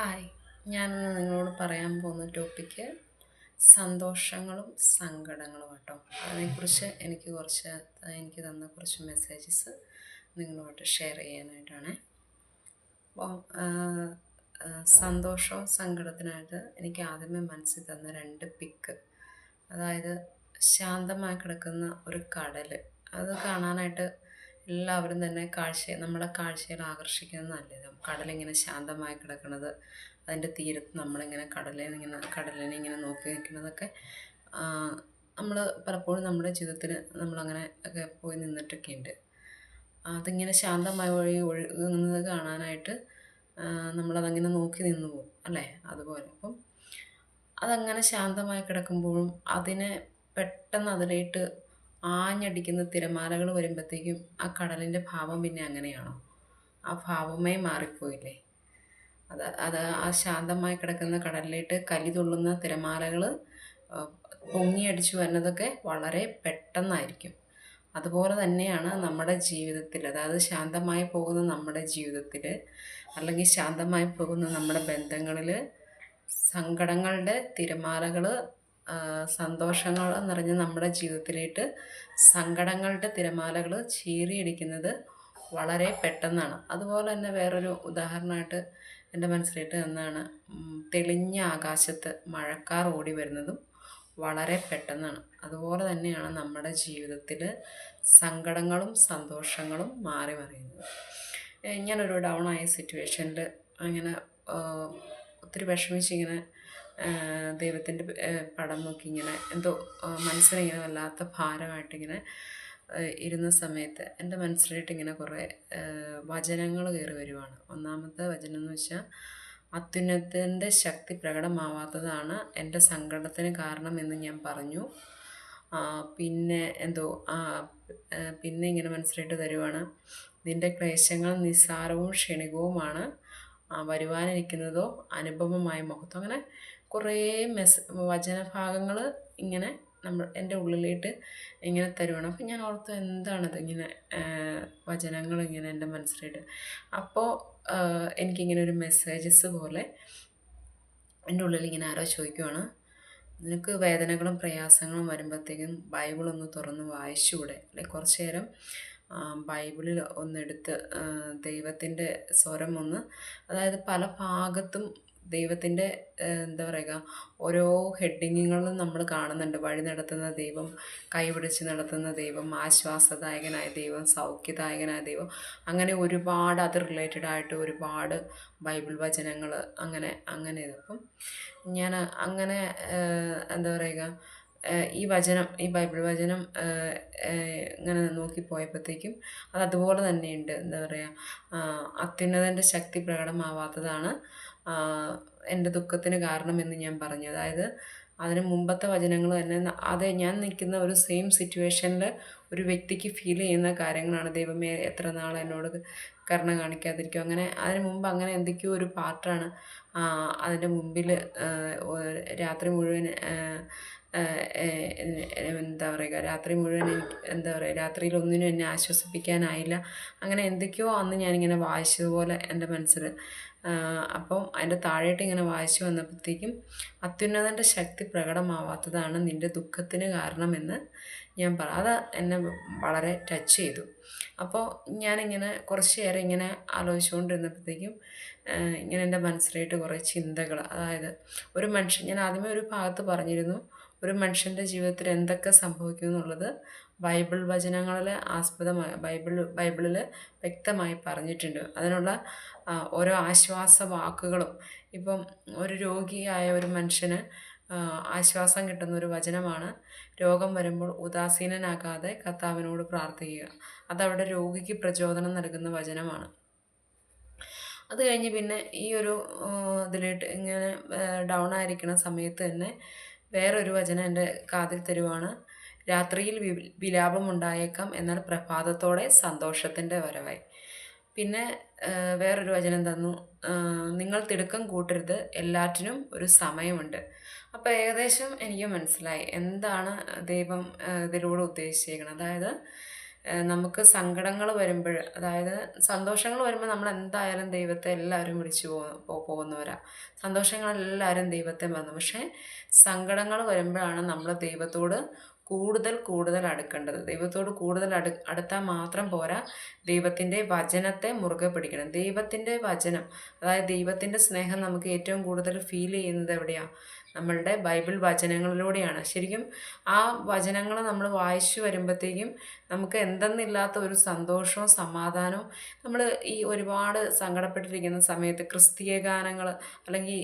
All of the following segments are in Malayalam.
ഹായ്. ഞാനിന്ന് നിങ്ങളോട് പറയാൻ പോകുന്ന ടോപ്പിക്ക് സന്തോഷങ്ങളും സങ്കടങ്ങളും കേട്ടോ അതിനെക്കുറിച്ച് എനിക്ക് കുറച്ച് എനിക്ക് തന്ന കുറച്ച് മെസ്സേജസ് നിങ്ങളുമായിട്ട് ഷെയർ ചെയ്യാനായിട്ടാണ്. അപ്പോൾ സന്തോഷവും സങ്കടത്തിനായിട്ട് എനിക്ക് ആദ്യമേ മനസ്സിൽ തന്ന രണ്ട് പിക്ക്. അതായത് ശാന്തമായി കിടക്കുന്ന ഒരു കടൽ അത് കാണാനായിട്ട് എല്ലാവരും തന്നെ കാഴ്ച നമ്മുടെ കാഴ്ചയിൽ ആകർഷിക്കുന്നത് നല്ലത്. കടലിങ്ങനെ ശാന്തമായി കിടക്കുന്നത് അതിന്റെ തീരത്ത് നമ്മളിങ്ങനെ കടലിൽ ഇങ്ങനെ കടലിനെ ഇങ്ങനെ നോക്കി നിൽക്കുന്നതൊക്കെ നമ്മൾ പലപ്പോഴും നമ്മുടെ ജീവിതത്തിൽ നമ്മളങ്ങനെ ഒക്കെ പോയി നിന്നിട്ടൊക്കെ ഉണ്ട് അതിങ്ങനെ ശാന്തമായി വഴി ഒഴുകുന്നത് കാണാനായിട്ട് നമ്മളതങ്ങനെ നോക്കി നിന്നു പോകും അല്ലേ? അതുപോലെ. അപ്പം അതങ്ങനെ ശാന്തമായി കിടക്കുമ്പോഴും അതിനെ പെട്ടെന്ന് അതിലേട്ട് ആഞ്ഞടിക്കുന്ന തിരമാലകൾ വരുമ്പോഴത്തേക്കും ആ കടലിന്റെ ഭാവം പിന്നെ അങ്ങനെയാണോ? ആ ഭാവമേ മാറിപ്പോയില്ലേ? അത് അത് ആ ശാന്തമായി കിടക്കുന്ന കടലിലേട്ട് കലി തുള്ളുന്ന തിരമാലകൾ പൊങ്ങിയടിച്ചു വരുന്നതൊക്കെ വളരെ പെട്ടെന്നായിരിക്കും. അതുപോലെ തന്നെയാണ് നമ്മുടെ ജീവിതത്തിൽ അതായത് ശാന്തമായി പോകുന്ന നമ്മുടെ ജീവിതത്തിൽ അല്ലെങ്കിൽ ശാന്തമായി പോകുന്ന നമ്മുടെ ബന്ധങ്ങളിൽ സങ്കടങ്ങളുടെ തിരമാലകൾ സന്തോഷങ്ങൾ നിറഞ്ഞ നമ്മുടെ ജീവിതത്തിലേക്ക് സങ്കടങ്ങളുടെ തിരമാലകൾ ചീറിയടിക്കുന്നത് വളരെ പെട്ടെന്നാണ്. അതുപോലെ തന്നെ വേറൊരു ഉദാഹരണമായിട്ട് എന്റെ മനസ്സിലേക്ക് തന്നാണ് തെളിഞ്ഞ ആകാശത്ത് മഴക്കാർ ഓടി വരുന്നതും വളരെ പെട്ടെന്നാണ്. അതുപോലെ തന്നെയാണ് നമ്മുടെ ജീവിതത്തിൽ സങ്കടങ്ങളും സന്തോഷങ്ങളും മാറി മറിയുന്നത്. ഞാനൊരു ഡൗൺ ആയ സിറ്റുവേഷനിൽ അങ്ങനെ ഒത്തിരി വിഷമിച്ചിങ്ങനെ ദൈവത്തിന്റെ പടം നോക്കി ഇങ്ങനെ എന്തോ മനസ്സിനിങ്ങനെ വല്ലാത്ത ഭാരമായിട്ടിങ്ങനെ ഇരുന്ന സമയത്ത് എന്റെ മനസ്സിലായിട്ട് ഇങ്ങനെ കുറേ വചനങ്ങൾ കയറി വരുവാണ്. ഒന്നാമത്തെ വചനം എന്ന് വെച്ചാൽ അത്യുന്നതത്തിന്റെ ശക്തി പ്രകടമാവാത്തതാണ് എന്റെ സങ്കടത്തിന് കാരണം എന്ന് ഞാൻ പറഞ്ഞു. പിന്നെ എന്തോ പിന്നെ ഇങ്ങനെ മനസ്സിലായിട്ട് തരുവാണ് നിന്റെ ക്ലേശങ്ങൾ നിസ്സാരവും ക്ഷണികവുമാണ്. വരുവാനിരിക്കുന്നതോ അനുപമമായ മഹത്വം അങ്ങനെ കുറേ മെസ് വചനഭാഗങ്ങൾ ഇങ്ങനെ നമ്മൾ എന്റെ ഉള്ളിലേട്ട് ഇങ്ങനെ തരുവാണ്. അപ്പം ഞാൻ ഓർത്തു എന്താണത് ഇങ്ങനെ വചനങ്ങൾ ഇങ്ങനെ എന്റെ മനസ്സിലായിട്ട് അപ്പോൾ എനിക്കിങ്ങനെ ഒരു മെസ്സേജസ് പോലെ എന്റെ ഉള്ളിൽ ഇങ്ങനെ ആരോ ചോദിക്കുവാണ് നിനക്ക് വേദനകളും പ്രയാസങ്ങളും വരുമ്പോഴത്തേക്കും ബൈബിളൊന്ന് തുറന്ന് വായിച്ചുകൂടെ? അല്ലെ കുറച്ച് നേരം ബൈബിളിൽ ഒന്നെടുത്ത് ദൈവത്തിന്റെ സ്വരം ഒന്ന് അതായത് പല ഭാഗത്തും ദൈവത്തിന്റെ എന്താ പറയുക ഓരോ ഹെഡിങ്ങുകളും നമ്മൾ കാണുന്നുണ്ട്. വഴി നടത്തുന്ന ദൈവം കൈപിടിച്ച് നടത്തുന്ന ദൈവം ആശ്വാസദായകനായ ദൈവം സൗഖ്യദായകനായ ദൈവം. അങ്ങനെ ഒരുപാട് അത് റിലേറ്റഡ് ആയിട്ട് ഒരുപാട് ബൈബിൾ വചനങ്ങൾ അങ്ങനെ അങ്ങനെ അപ്പം ഞാൻ അങ്ങനെ എന്താ പറയുക ഈ വചനം ഈ ബൈബിൾ വചനം ഇങ്ങനെ നോക്കിപ്പോയപ്പോഴത്തേക്കും അത് അതുപോലെ തന്നെയുണ്ട്. എന്താ പറയുക അത്യുന്നതന്റെ ശക്തി പ്രകടമാവാത്തതാണ് എന്റെ ദുഃഖത്തിന് കാരണമെന്ന് ഞാൻ പറഞ്ഞു. അതായത് അതിന് മുമ്പത്തെ വചനങ്ങൾ തന്നെ അത് ഞാൻ നിൽക്കുന്ന ഒരു സെയിം സിറ്റുവേഷനിൽ ഒരു വ്യക്തിക്ക് ഫീൽ ചെയ്യുന്ന കാര്യങ്ങളാണ്. ദൈവമേ എത്ര നാൾ എന്നോട് കരുണ കാണിക്കാതിരിക്കും അങ്ങനെ അതിന് മുമ്പ് അങ്ങനെ എന്തൊക്കെയോ ഒരു പാർട്ടാണ് അതിന്റെ മുമ്പിൽ രാത്രി മുഴുവൻ എന്താ പറയുക രാത്രി മുഴുവൻ എനിക്ക് എന്താ പറയുക രാത്രിയിൽ ഒന്നിനും എന്നെ ആശ്വസിപ്പിക്കാനായില്ല. അങ്ങനെ എന്തൊക്കെയോ അന്ന് ഞാനിങ്ങനെ വായിച്ചതുപോലെ എന്റെ മനസ്സിൽ അപ്പം അതിന്റെ താഴേട്ട് ഇങ്ങനെ വായിച്ചു വന്നപ്പോഴത്തേക്കും അത്യുന്നതന്റെ ശക്തി പ്രകടമാവാത്തതാണ് നിന്റെ ദുഃഖത്തിന് കാരണമെന്ന് ഞാൻ പറ അത് എന്നെ വളരെ ടച്ച് ചെയ്തു. അപ്പോൾ ഞാനിങ്ങനെ കുറച്ച് നേരം ഇങ്ങനെ ആലോചിച്ചുകൊണ്ടിരുന്നപ്പോഴത്തേക്കും ഇങ്ങനെ എന്റെ മനസ്സിലായിട്ട് കുറേ ചിന്തകൾ അതായത് ഒരു മനുഷ്യൻ ഞാൻ ആദ്യമേ ഒരു ഭാഗത്ത് പറഞ്ഞിരുന്നു ഒരു മനുഷ്യന്റെ ജീവിതത്തിൽ എന്തൊക്കെ സംഭവിക്കും എന്നുള്ളത് ബൈബിൾ വചനങ്ങളിൽ ആസ്പദമായ ബൈബിൾ ബൈബിളിൽ വ്യക്തമായി പറഞ്ഞിട്ടുണ്ട്. അതിനുള്ള ഓരോ ആശ്വാസ വാക്കുകളും ഇപ്പം ഒരു രോഗിയായ ഒരു മനുഷ്യന് ആശ്വാസം കിട്ടുന്ന ഒരു വചനമാണ് രോഗം വരുമ്പോൾ ഉദാസീനനാകാതെ കർത്താവിനോട് പ്രാർത്ഥിക്കുക. അതവിടെ രോഗിക്ക് പ്രചോദനം നൽകുന്ന വചനമാണ്. അത് കഴിഞ്ഞ് പിന്നെ ഈ ഒരു ഇതിലിട്ട് ഇങ്ങനെ ഡൗൺ ആയിരിക്കുന്ന സമയത്ത് തന്നെ വേറൊരു വചനം എന്റെ കാതിൽ തരുവാണ്. രാത്രിയിൽ വിലാപമുണ്ടായേക്കാം എന്നാൽ പ്രഭാതത്തോടെ സന്തോഷത്തിന്റെ വരവായി. പിന്നെ വേറൊരു വചനം തന്നു. നിങ്ങൾ തിടുക്കം കൂട്ടരുത്. എല്ലാറ്റിനും ഒരു സമയമുണ്ട്. അപ്പോൾ ഏകദേശം എനിക്ക് മനസ്സിലായി എന്താണ് ദൈവം ഇതിലൂടെ ഉദ്ദേശിച്ചേക്കുന്നത് അതായത് നമുക്ക് സങ്കടങ്ങൾ വരുമ്പോൾ അതായത് സന്തോഷങ്ങൾ വരുമ്പോൾ നമ്മൾ എന്തായാലും ദൈവത്തെ എല്ലാവരും വിളിച്ചു പോ പോകുന്നവരാ. സന്തോഷങ്ങളെല്ലാവരും ദൈവത്തെ വന്നു പക്ഷേ സങ്കടങ്ങൾ വരുമ്പോഴാണ് നമ്മൾ ദൈവത്തോട് കൂടുതൽ കൂടുതൽ അടുക്കേണ്ടത്. ദൈവത്തോട് കൂടുതൽ അടു അടുത്താൽ മാത്രം പോരാ ദൈവത്തിന്റെ വചനത്തെ മുറുകെ പിടിക്കണം. ദൈവത്തിന്റെ വചനം അതായത് ദൈവത്തിന്റെ സ്നേഹം നമുക്ക് ഏറ്റവും കൂടുതൽ ഫീൽ ചെയ്യുന്നത് എവിടെയാണ് നമ്മളുടെ ബൈബിൾ വചനങ്ങളിലൂടെയാണ്. ശരിക്കും ആ വചനങ്ങൾ നമ്മൾ വായിച്ചു വരുമ്പോഴത്തേക്കും നമുക്ക് എന്തെന്നില്ലാത്ത ഒരു സന്തോഷവും സമാധാനവും നമ്മൾ ഈ ഒരുപാട് സങ്കടപ്പെട്ടിരിക്കുന്ന സമയത്ത് ക്രിസ്തീയ ഗാനങ്ങൾ അല്ലെങ്കിൽ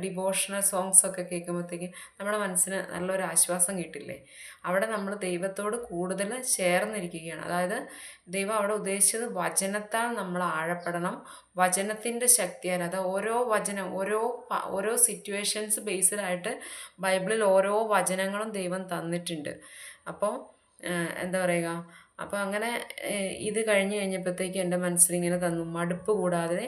ഡിവോഷണൽ സോങ്സ് ഒക്കെ കേൾക്കുമ്പോഴത്തേക്കും നമ്മുടെ മനസ്സിന് നല്ലൊരു ആശ്വാസം കിട്ടില്ലേ? അവിടെ നമ്മൾ ദൈവത്തോട് കൂടുതൽ ചേർന്നിരിക്കുകയാണ്. അതായത് ദൈവം അവിടെ ഉദ്ദേശിച്ചത് വചനത്താൽ നമ്മൾ ആഴപ്പെടണം വചനത്തിന്റെ ശക്തിയാണ് അത് ഓരോ വചനം ഓരോ ഓരോ സിറ്റുവേഷൻസ് ബേസ്ഡായിട്ട് ബൈബിളിൽ ഓരോ വചനങ്ങളും ദൈവം തന്നിട്ടുണ്ട്. അപ്പോൾ എന്താ പറയുക? അപ്പോൾ അങ്ങനെ ഇത് കഴിഞ്ഞ് കഴിഞ്ഞപ്പോഴത്തേക്ക് എന്റെ മനസ്സിൽ ഇങ്ങനെ തന്നു. മടുപ്പ് കൂടാതെ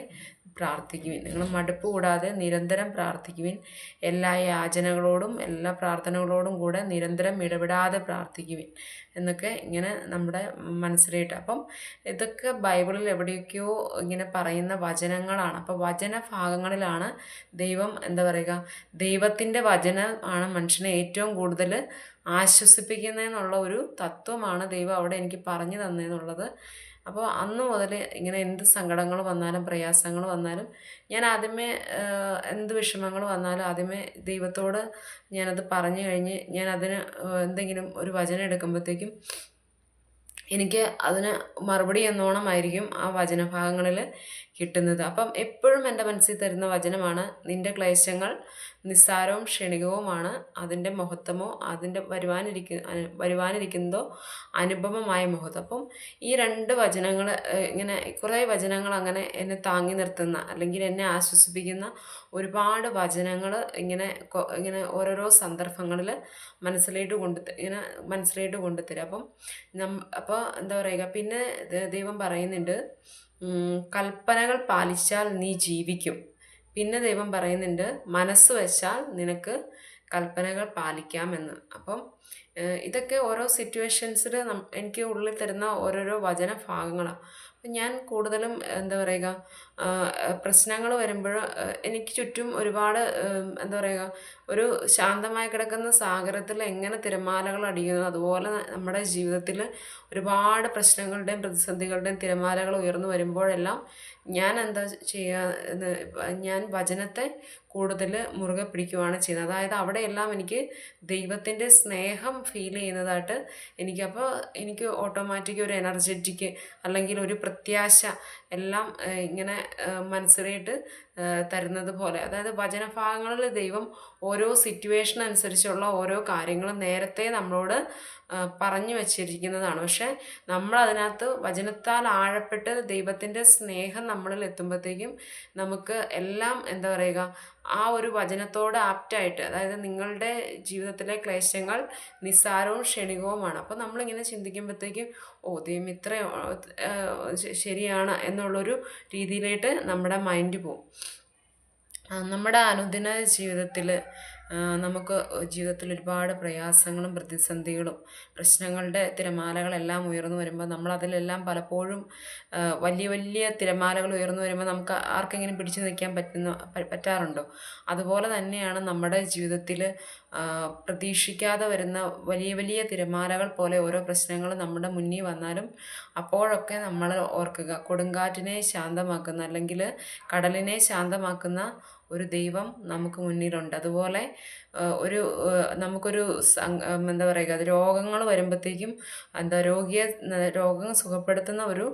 പ്രാർത്ഥിക്കുവിൻ. നിങ്ങൾ മടുപ്പ് കൂടാതെ നിരന്തരം പ്രാർത്ഥിക്കുവിൻ. എല്ലാ യാചനകളോടും എല്ലാ പ്രാർത്ഥനകളോടും കൂടെ നിരന്തരം ഇടപെടാതെ പ്രാർത്ഥിക്കുവിൻ. എന്നൊക്കെ ഇങ്ങനെ നമ്മുടെ മനസ്സിലായിട്ട്. അപ്പം ഇതൊക്കെ ബൈബിളിൽ എവിടെയൊക്കെയോ ഇങ്ങനെ പറയുന്ന വചനങ്ങളാണ്. അപ്പോൾ വചന ഭാഗങ്ങളിലാണ് ദൈവം എന്താ പറയുക? ദൈവത്തിന്റെ വചനം ആണ് മനുഷ്യനെ ഏറ്റവും കൂടുതൽ ആശ്വസിപ്പിക്കുന്നതെന്നുള്ള ഒരു തത്വമാണ് ദൈവം അവിടെ എനിക്ക് പറഞ്ഞു തന്നതെന്നുള്ളത്. അപ്പോൾ അന്ന് മുതൽ ഇങ്ങനെ എന്ത് സങ്കടങ്ങൾ വന്നാലും പ്രയാസങ്ങൾ വന്നാലും ഞാൻ ആദ്യമേ എന്ത് വിഷമങ്ങൾ വന്നാലും ആദ്യമേ ദൈവത്തോട് ഞാനത് പറഞ്ഞു കഴിഞ്ഞ് ഞാൻ അതിന് എന്തെങ്കിലും ഒരു വചനം എടുക്കുമ്പോഴത്തേക്കും എനിക്ക് അതിന് മറുപടി എന്നോണമായിരിക്കും ആ വചനഭാഗങ്ങളിൽ കിട്ടുന്നത്. അപ്പം എപ്പോഴും എന്റെ മനസ്സിൽ തരുന്ന വചനമാണ് നിന്റെ ക്ലേശങ്ങൾ നിസ്സാരവും ക്ഷണികവുമാണ്. അതിന്റെ മഹത്വമോ അതിന്റെ വരുവാനിരിക്ക വരുവാനിരിക്കുന്നതോ അനുപമമായ മഹത്വം. അപ്പം ഈ രണ്ട് വചനങ്ങൾ ഇങ്ങനെ കുറേ വചനങ്ങൾ അങ്ങനെ എന്നെ താങ്ങി നിർത്തുന്ന അല്ലെങ്കിൽ എന്നെ ആശ്വസിപ്പിക്കുന്ന ഒരുപാട് വചനങ്ങൾ ഇങ്ങനെ ഇങ്ങനെ ഓരോരോ സന്ദർഭങ്ങളിൽ മനസ്സിലേക്ക് കൊണ്ട് ഇങ്ങനെ മനസ്സിലേക്ക് കൊണ്ടുതരും. അപ്പം നം അപ്പോൾ എന്താ പറയുക പിന്നെ ദൈവം പറയുന്നുണ്ട് കൽപ്പനകൾ പാലിച്ചാൽ നീ ജീവിക്കും. പിന്നെ ദൈവം പറയുന്നുണ്ട് മനസ്സ് വെച്ചാൽ നിനക്ക് കൽപ്പനകൾ പാലിക്കാമെന്ന്. അപ്പം ഇതൊക്കെ ഓരോ സിറ്റുവേഷൻസിൽ എനിക്ക് ഉള്ളിൽ തരുന്ന ഓരോരോ വചന ഭാഗങ്ങളാണ് ഞാൻ കൂടുതലും എന്താ പറയുക പ്രശ്നങ്ങൾ വരുമ്പോൾ എനിക്ക് ചുറ്റും ഒരുപാട് എന്താ പറയുക ഒരു ശാന്തമായി കിടക്കുന്ന സാഗരത്തിൽ എങ്ങനെ തിരമാലകൾ അടിക്കുന്നു അതുപോലെ നമ്മുടെ ജീവിതത്തിൽ ഒരുപാട് പ്രശ്നങ്ങളുടെയും പ്രതിസന്ധികളുടെയും തിരമാലകൾ ഉയർന്നു വരുമ്പോഴെല്ലാം ഞാൻ എന്താ ചെയ്യുക ഞാൻ വചനത്തെ കൂടുതൽ മുറുകെ പിടിക്കുവാണ് ചെയ്യുന്നത്. അതായത് അവിടെയെല്ലാം എനിക്ക് ദൈവത്തിന്റെ സ്നേഹം ഫീൽ ചെയ്യുന്നതായിട്ട് എനിക്കപ്പോൾ എനിക്ക് ഓട്ടോമാറ്റിക് ഒരു എനർജറ്റിക് അല്ലെങ്കിൽ ഒരു പ്രത്യാശ എല്ലാം ഇങ്ങനെ മനസ്സിലായിട്ട് ഏഹ്, തരുന്നത് പോലെ. അതായത് വചനഭാഗങ്ങളിൽ ദൈവം ഓരോ സിറ്റുവേഷൻ അനുസരിച്ചുള്ള ഓരോ കാര്യങ്ങളും നേരത്തെ നമ്മളോട് പറഞ്ഞു വച്ചിരിക്കുന്നതാണ്. പക്ഷെ നമ്മൾ അതിനകത്ത് വചനത്താൽ ആഴപ്പെട്ട് ദൈവത്തിന്റെ സ്നേഹം നമ്മളിൽ എത്തുമ്പോഴത്തേക്കും നമുക്ക് എല്ലാം എന്താ പറയുക ആ ഒരു വചനത്തോട് ആപ്റ്റായിട്ട് അതായത് നിങ്ങളുടെ ജീവിതത്തിലെ ക്ലേശങ്ങൾ നിസ്സാരവും ക്ഷണികവുമാണ്. അപ്പോൾ നമ്മളിങ്ങനെ ചിന്തിക്കുമ്പോഴത്തേക്കും ഓ ദൈവം ഇത്ര ശരിയാണ് എന്നുള്ളൊരു രീതിയിലേക്ക് നമ്മുടെ മൈൻഡ് പോകും നമ്മുടെ അനുദിന ജീവിതത്തിൽ നമുക്ക് ജീവിതത്തിൽ ഒരുപാട് പ്രയാസങ്ങളും പ്രതിസന്ധികളും പ്രശ്നങ്ങളുടെ തിരമാലകളെല്ലാം ഉയർന്നു വരുമ്പോൾ നമ്മളതിലെല്ലാം പലപ്പോഴും വലിയ വലിയ തിരമാലകൾ ഉയർന്നു വരുമ്പോൾ നമുക്ക് ആർക്കെങ്കിലും പിടിച്ചു നിൽക്കാൻ പറ്റുന്ന പറ്റാറുണ്ടോ? അതുപോലെ തന്നെയാണ് നമ്മുടെ ജീവിതത്തിൽ പ്രതീക്ഷിക്കാതെ വരുന്ന വലിയ വലിയ തിരമാലകൾ പോലെ ഓരോ പ്രശ്നങ്ങൾ നമ്മുടെ മുന്നിൽ വന്നാലും അപ്പോഴൊക്കെ നമ്മൾ ഓർക്കുക. കൊടുങ്കാറ്റിനെ ശാന്തമാക്കുന്ന അല്ലെങ്കിൽ കടലിനെ ശാന്തമാക്കുന്ന ഒരു ദൈവം നമുക്ക് മുന്നിലുണ്ട്. അതുപോലെ ഒരു നമുക്കൊരു എന്താ പറയുക രോഗങ്ങൾ വരുമ്പോഴത്തേക്കും എന്താ രോഗിയെ രോഗം സുഖപ്പെടുത്തുന്ന ഒരു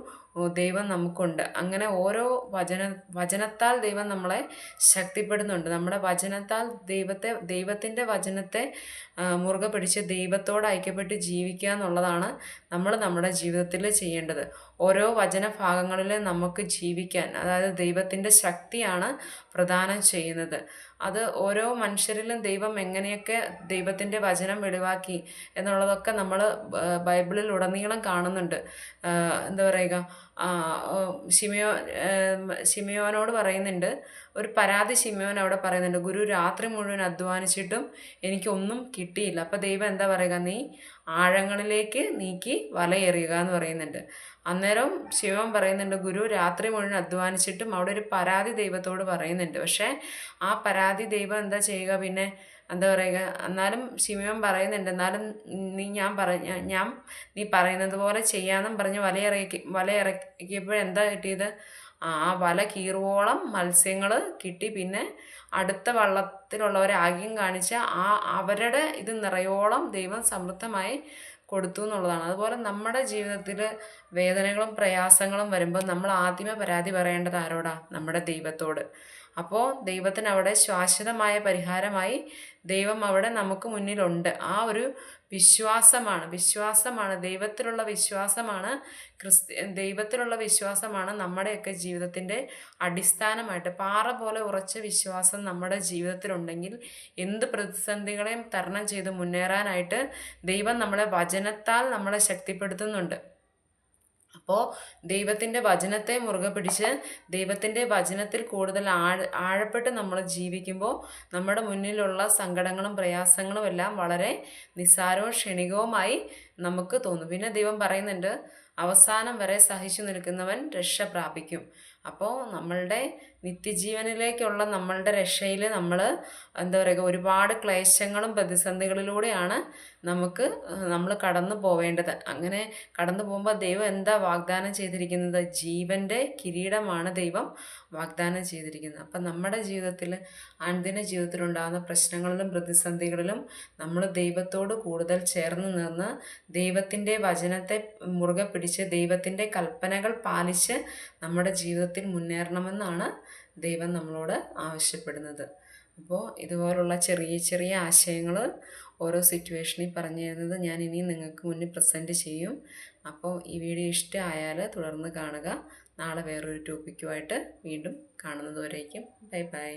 ദൈവം നമുക്കുണ്ട്. അങ്ങനെ ഓരോ വചന വചനത്താൽ ദൈവം നമ്മളെ ശക്തിപ്പെടുന്നുണ്ട്. നമ്മുടെ വചനത്താൽ ദൈവത്തെ ദൈവത്തിന്റെ വചനത്തെ മുറുകെ പിടിച്ച് ദൈവത്തോട് ഐക്യപ്പെട്ട് ജീവിക്കുക എന്നുള്ളതാണ് നമ്മൾ നമ്മുടെ ജീവിതത്തിൽ ചെയ്യേണ്ടത്. ഓരോ വചന ഭാഗങ്ങളിൽ നമുക്ക് ജീവിക്കാൻ അതായത് ദൈവത്തിന്റെ ശക്തിയാണ് പ്രദാനം ചെയ്യുന്നത്. അത് ഓരോ മനുഷ്യരിലും ദൈവം എങ്ങനെയൊക്കെ ദൈവത്തിന്റെ വചനം വെളിവാക്കി എന്നുള്ളതൊക്കെ നമ്മൾ ബൈബിളിൽ ഉടനീളം കാണുന്നുണ്ട്. എന്താ പറയുക? ശിമയോ ശിമയോനോട് പറയുന്നുണ്ട്. ഒരു പരാതി ശിമയോൻ അവിടെ പറയുന്നുണ്ട്. ഗുരു രാത്രി മുഴുവൻ അധ്വാനിച്ചിട്ടും എനിക്കൊന്നും കിട്ടിയില്ല. അപ്പോൾ ദൈവം എന്താ പറയുക? നീ ആഴങ്ങളിലേക്ക് നീക്കി വലയെറിയുക എന്ന് പറയുന്നുണ്ട്. അന്നേരം ശിവൻ പറയുന്നുണ്ട് ഗുരു രാത്രി മുഴുവൻ അധ്വാനിച്ചിട്ടും അവിടെ ഒരു പരാതി ദൈവത്തോട് പറയുന്നുണ്ട്. പക്ഷേ ആ പരാതി ദൈവം എന്താ ചെയ്യുക? പിന്നെ എന്താ പറയുക എന്നാലും ഷിമിയോൻ പറയുന്നുണ്ട് എന്നാലും നീ ഞാൻ പറഞ്ഞ ഞാൻ നീ പറയുന്നത് പോലെ ചെയ്യാമെന്നും പറഞ്ഞ് വലയിറക്കി വലയിറക്കിയപ്പോഴെന്താ കിട്ടിയത്? ആ വല കീറുവോളം മത്സ്യങ്ങൾ കിട്ടി. പിന്നെ അടുത്ത വള്ളത്തിലുള്ളവരെ ആഗ്യം കാണിച്ച ആ അവരുടെ ഇത് നിറയോളം ദൈവം സമൃദ്ധമായി കൊടുത്തു എന്നുള്ളതാണ്. അതുപോലെ നമ്മുടെ ജീവിതത്തിൽ വേദനകളും പ്രയാസങ്ങളും വരുമ്പോൾ നമ്മൾ ആദ്യമേ പരാതി പറയേണ്ടത് ആരോടാ? നമ്മുടെ ദൈവത്തോട്. അപ്പോൾ ദൈവത്തിന് അവിടെ ശാശ്വതമായ പരിഹാരമായി ദൈവം അവിടെ നമുക്ക് മുന്നിലുണ്ട്. ആ ഒരു വിശ്വാസമാണ്. വിശ്വാസമാണ്. ദൈവത്തിലുള്ള വിശ്വാസമാണ്. ക്രിസ്ത്യ ദൈവത്തിലുള്ള വിശ്വാസമാണ് നമ്മുടെയൊക്കെ ജീവിതത്തിന്റെ അടിസ്ഥാനമായിട്ട്. പാറ പോലെ ഉറച്ച വിശ്വാസം നമ്മുടെ ജീവിതത്തിലുണ്ടെങ്കിൽ എന്ത് പ്രതിസന്ധികളെയും തരണം ചെയ്ത് മുന്നേറാനായിട്ട് ദൈവം നമ്മളെ വചനത്താൽ നമ്മളെ ശക്തിപ്പെടുത്തുന്നുണ്ട്. അപ്പോൾ ദൈവത്തിന്റെ വചനത്തെ മുറുകെ പിടിച്ച് ദൈവത്തിന്റെ വചനത്തിൽ കൂടുതൽ ആഴ ആഴപ്പെട്ട് നമ്മൾ ജീവിക്കുമ്പോൾ നമ്മുടെ മുന്നിലുള്ള സങ്കടങ്ങളും പ്രയാസങ്ങളും എല്ലാം വളരെ നിസ്സാരവും ക്ഷണികവുമായി നമുക്ക് തോന്നും. പിന്നെ ദൈവം പറയുന്നുണ്ട് അവസാനം വരെ സഹിച്ചു നിൽക്കുന്നവൻ രക്ഷ പ്രാപിക്കും. അപ്പോൾ നമ്മളുടെ നിത്യജീവനിലേക്കുള്ള നമ്മളുടെ രക്ഷയിൽ നമ്മൾ എന്താ പറയുക ഒരുപാട് ക്ലേശങ്ങളും പ്രതിസന്ധികളിലൂടെയാണ് നമുക്ക് നമ്മൾ കടന്നു പോവേണ്ടത്. അങ്ങനെ കടന്നു പോകുമ്പോൾ ദൈവം എന്താ വാഗ്ദാനം ചെയ്തിരിക്കുന്നത്? ജീവന്റെ കിരീടമാണ് ദൈവം വാഗ്ദാനം ചെയ്തിരിക്കുന്നത്. അപ്പം നമ്മുടെ ജീവിതത്തിൽ അനുദിന ജീവിതത്തിലുണ്ടാകുന്ന പ്രശ്നങ്ങളിലും പ്രതിസന്ധികളിലും നമ്മൾ ദൈവത്തോട് കൂടുതൽ ചേർന്ന് നിന്ന് ദൈവത്തിന്റെ വചനത്തെ മുറുകെ പിടിച്ച് ദൈവത്തിന്റെ കൽപ്പനകൾ പാലിച്ച് നമ്മുടെ ജീവിതത്തിൽ മുന്നേറണമെന്നാണ് ദൈവം നമ്മളോട് ആവശ്യപ്പെടുന്നത്. അപ്പോൾ ഇതുപോലുള്ള ചെറിയ ചെറിയ ആശയങ്ങൾ ഓരോ സിറ്റുവേഷനിൽ പറഞ്ഞു തരുന്നത് ഞാൻ ഇനി നിങ്ങൾക്ക് മുന്നിൽ പ്രസന്റ് ചെയ്യും. അപ്പോൾ ഈ വീഡിയോ ഇഷ്ടമായാൽ തുടർന്ന് കാണുക. നാളെ വേറൊരു ടോപ്പിക്കുമായിട്ട് വീണ്ടും കാണുന്നതുവരേക്കും. Bye bye.